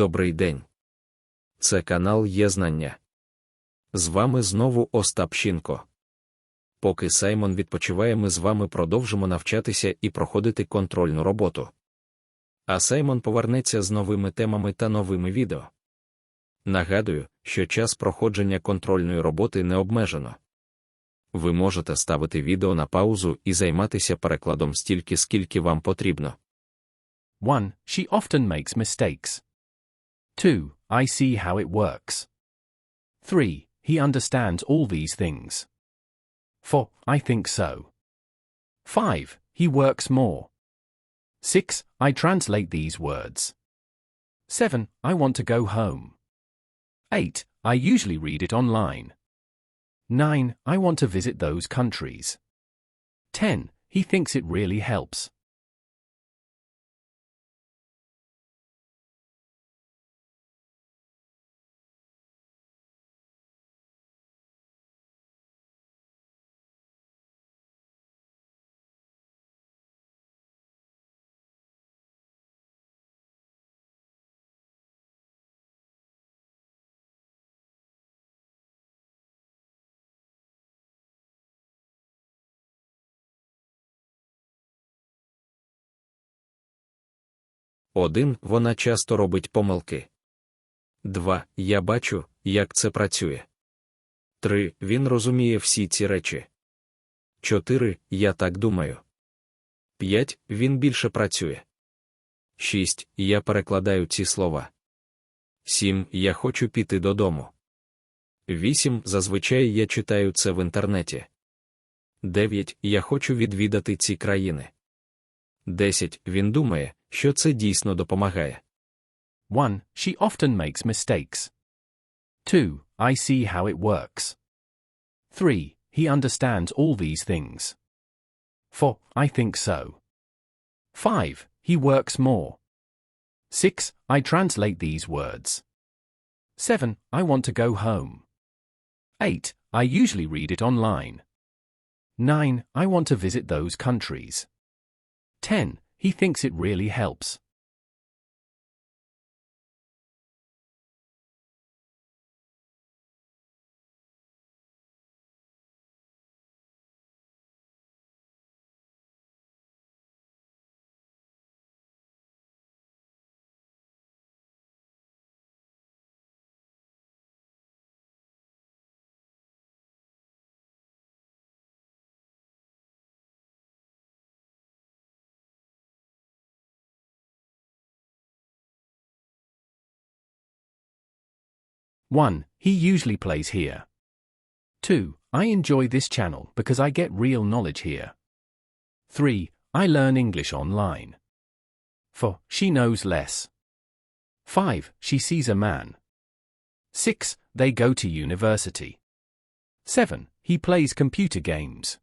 Добрий день. Це канал Є Знання. З вами знову Остап Щінко. Поки Саймон відпочиває, ми з вами продовжимо навчатися і проходити контрольну роботу. А Саймон повернеться з новими темами та новими відео. Нагадую, що час проходження контрольної роботи не обмежено. Ви можете ставити відео на паузу і займатися перекладом стільки, скільки вам потрібно. 1. She often makes mistakes. 2. I see how it works. 3. He understands all these things. 4. I think so. 5. He works more. 6. I translate these words. 7. I want to go home. 8. I usually read it online. 9. I want to visit those countries. 10. He thinks it really helps. Один. Вона часто робить помилки. 2. Я бачу, як це працює. 3. Він розуміє всі ці речі. 4. Я так думаю. 5. Він більше працює. 6. Я перекладаю ці слова. 7. Я хочу піти додому. 8. Зазвичай я читаю це в інтернеті. 9. Я хочу відвідати ці країни. 10. Він думає, що це дійсно допомагає. 1. She often makes mistakes. 2. I see how it works. 3. He understands all these things. 4. I think so. 5. He works more. 6. I translate these words. 7. I want to go home. 8. I usually read it online. 9. I want to visit those countries. 10. He thinks it really helps. One, he usually plays here. Two, I enjoy this channel because I get real knowledge here. Three, I learn English online. Four, she knows less. Five, she sees a man. Six, they go to university. Seven, he plays computer games.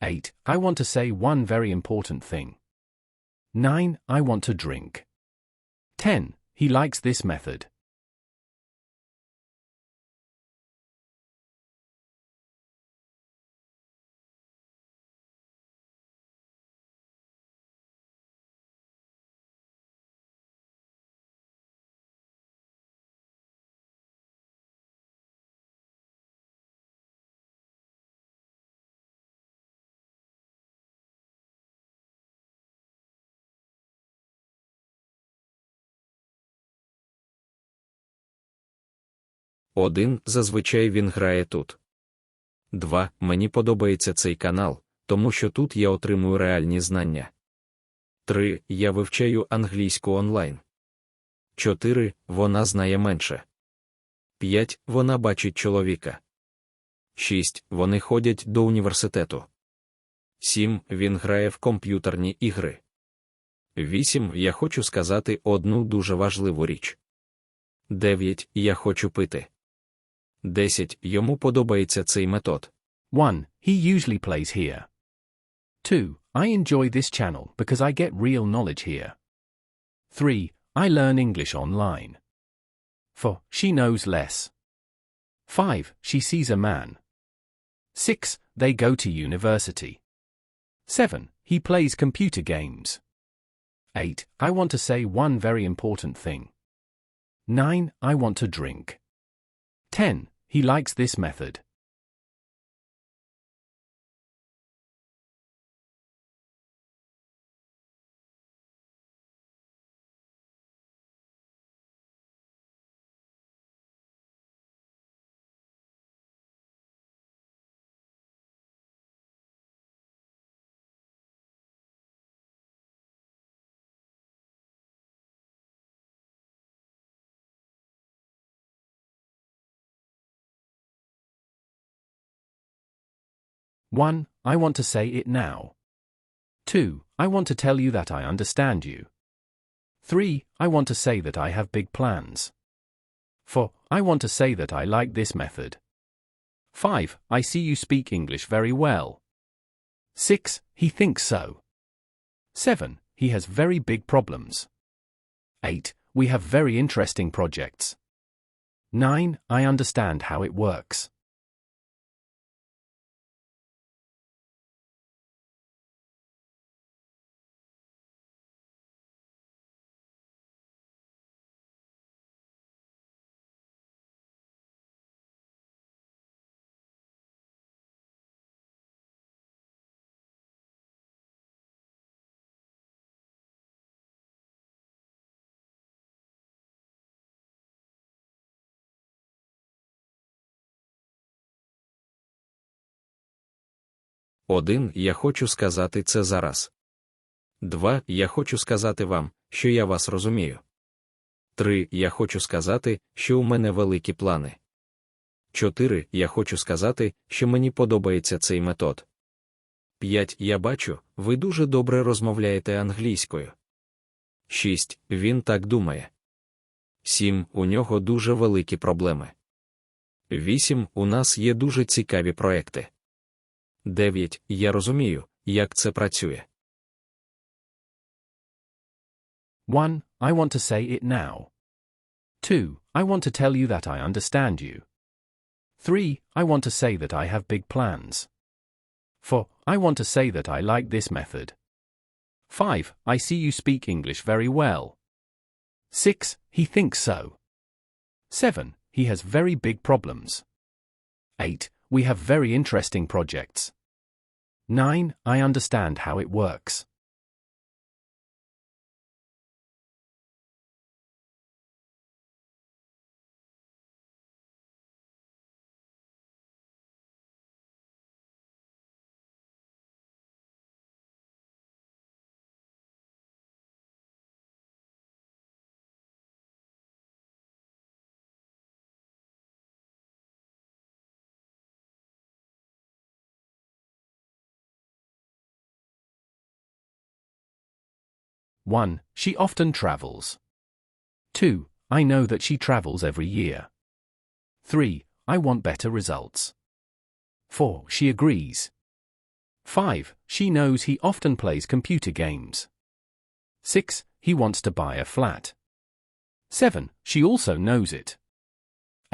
Eight, I want to say one very important thing. Nine, I want to drink. Ten, he likes this method. Один. Зазвичай він грає тут. 2. Мені подобається цей канал, тому що тут я отримую реальні знання. 3. Я вивчаю англійську онлайн. 4. Вона знає менше. 5. Вона бачить чоловіка. 6. Вони ходять до університету. 7. Він грає в комп'ютерні ігри. 8. Я хочу сказати одну дуже важливу річ. 9. Я хочу пити. 10. Йому подобається цей метод. 1. He usually plays here. 2. I enjoy this channel because I get real knowledge here. 3. I learn English online. 4. She knows less. 5. She sees a man. 6. They go to university. 7. He plays computer games. 8. I want to say one very important thing. 9. I want to drink. 10. He likes this method. One, I want to say it now. Two, I want to tell you that I understand you. Three, I want to say that I have big plans. Four, I want to say that I like this method. Five, I see you speak English very well. Six, he thinks so. Seven, he has very big problems. Eight, we have very interesting projects. Nine, I understand how it works. Один, я хочу сказати це зараз. Два, я хочу сказати вам, що я вас розумію. Три, я хочу сказати, що у мене великі плани. Чотири, я хочу сказати, що мені подобається цей метод. П'ять, я бачу, ви дуже добре розмовляєте англійською. Шість, він так думає. Сім, у нього дуже великі проблеми. Вісім, у нас є дуже цікаві проекти. 9. Я розумію, як це працює. 1. I want to say it now. 2. I want to tell you that I understand you. 3. I want to say that I have big plans. 4. I want to say that I like this method. 5. I see you speak English very well. 6. He thinks so. 7. He has very big problems. 8. We have very interesting projects. 9. I understand how it works. One, she often travels. Two, I know that she travels every year. Three, I want better results. Four, she agrees. Five, she knows he often plays computer games. Six, he wants to buy a flat. Seven, she also knows it.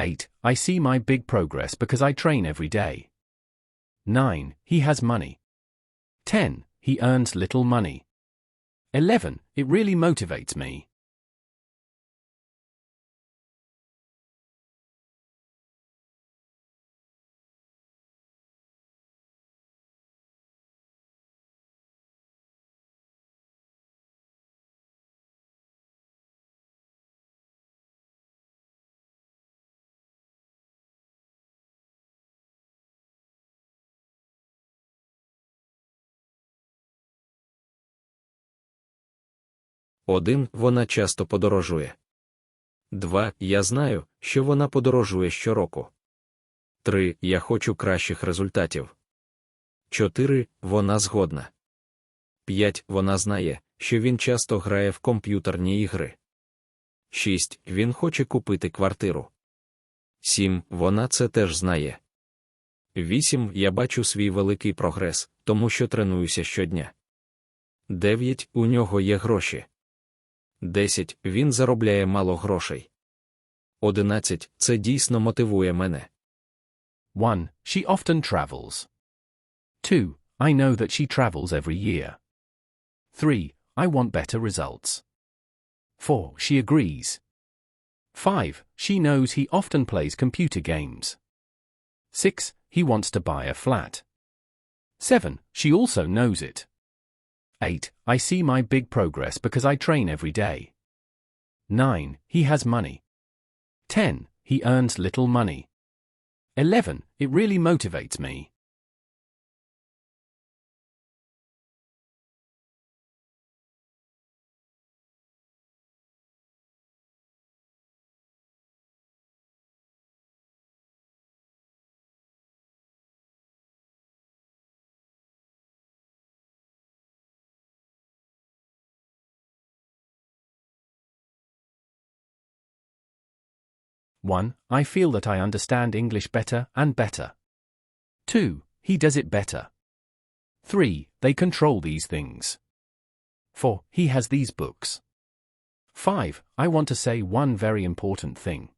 Eight, I see my big progress because I train every day. Nine, he has money. Ten, he earns little money. 11. It really motivates me. Один, вона часто подорожує. Два, я знаю, що вона подорожує щороку. Три, я хочу кращих результатів. Чотири, вона згодна. П'ять, вона знає, що він часто грає в комп'ютерні ігри. Шість, він хоче купити квартиру. Сім, вона це теж знає. Вісім, я бачу свій великий прогрес, тому що тренуюся щодня. Дев'ять, у нього є гроші. 10. Він заробляє мало грошей. 11. Це дійсно мотивує мене. 1. She often travels. 2. I know that she travels every year. 3. I want better results. 4. She agrees. 5. She knows he often plays computer games. 6. He wants to buy a flat. 7. She also knows it. 8. I see my big progress because I train every day. 9. He has money. 10. He earns little money. 11. It really motivates me. One, I feel that I understand English better and better. Two, he does it better. Three, they control these things. Four, he has these books. Five, I want to say one very important thing.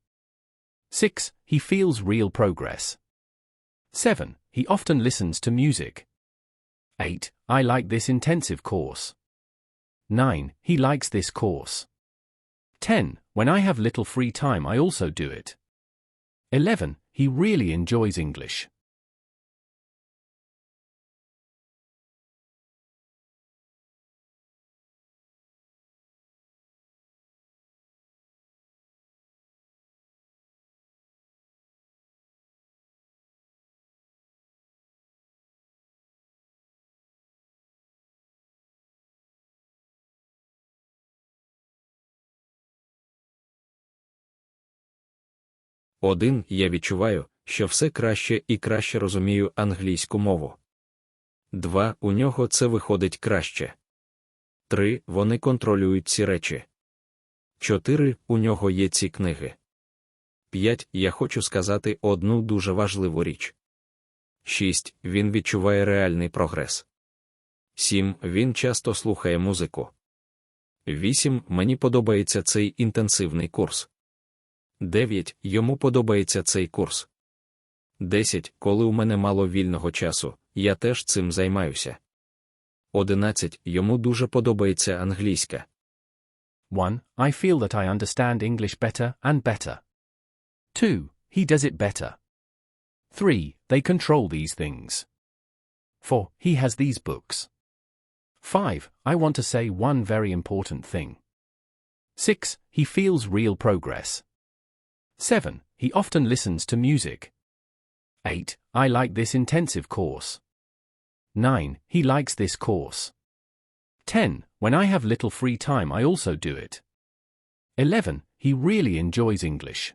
Six, he feels real progress. Seven, he often listens to music. Eight, I like this intensive course. Nine, he likes this course. 10. When I have little free time, I also do it. 11. He really enjoys English. Один, я відчуваю, що все краще і краще розумію англійську мову. Два, у нього це виходить краще. Три, вони контролюють ці речі. Чотири, у нього є ці книги. П'ять, я хочу сказати одну дуже важливу річ. Шість, він відчуває реальний прогрес. Сім, він часто слухає музику. Вісім, мені подобається цей інтенсивний курс. 9. Йому подобається цей курс. 10. Коли у мене мало вільного часу, я теж цим займаюся. 11. Йому дуже подобається англійська. 1. I feel that I understand English better and better. 2. He does it better. 3. They control these things. 4. He has these books. 5. I want to say one very important thing. 6. He feels real progress. 7. He often listens to music. 8. I like this intensive course. 9. He likes this course. 10. When I have little free time, I also do it. 11. He really enjoys English.